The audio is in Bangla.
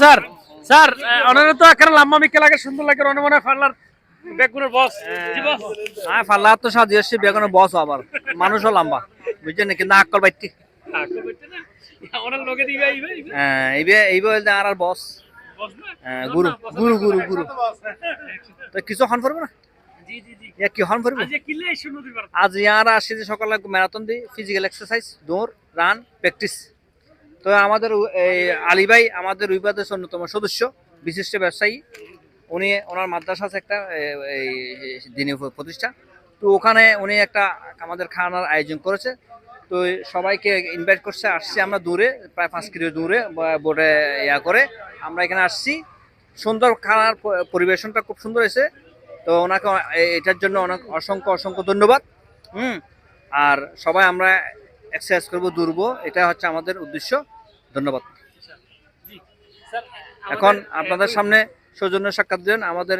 স্যার স্যার ওনারা তো লম্বা মিকে লাগে সুন্দর লাগে অনেক মনে হয় বেগুনের বস। জি বস। হ্যাঁ ফাল্লা তো সাজিয়ে এসছি বেগুনের বস আবার। মানুষও লম্বা বুঝছেন কিন্তু আক্কল বাইটি। কবে তো না? ওনার লগে দিবে আইবে আইবে। এইবে এইবে আর আর বস। বস না? গুরু গুরু গুরু গুরু। তো কিছু হন করব না? আজ ইয়ার আসছি যে সকালে ম্যারাথন দিই ফিজিক্যাল এক্সারসাইজ দৌড় রান প্র্যাকটিস তো আমাদের এই আলী ভাই আমাদের উইবাদের অন্যতম সদস্য, বিশিষ্ট ব্যবসায়ী। উনি ওনার মাদ্রাসা আছে একটা এই দিনী প্রতিষ্ঠা। তো ওখানে উনি একটা আমাদের খাওয়ানোর আয়োজন করেছে। তো সবাইকে ইনভাইট করছে, আসছি আমরা দূরে, প্রায় পাঁচ কিলো দূরে, ব- বোটে ইয়া করে আমরা এখানে আসছি। সুন্দর খানার পরিবেশনটা খুব সুন্দর হয়েছে। তো ওনাকে এটার জন্য অনেক অসংখ্য অসংখ্য ধন্যবাদ। হুম, আর সবাই আমরা এক্সারসাইজ করব, দৌড়বো এটা হচ্ছে আমাদের উদ্দেশ্য। ধন্যবাদ। এখন আপনাদের সামনে সৌজন্য সাক্ষাৎ দেন আমাদের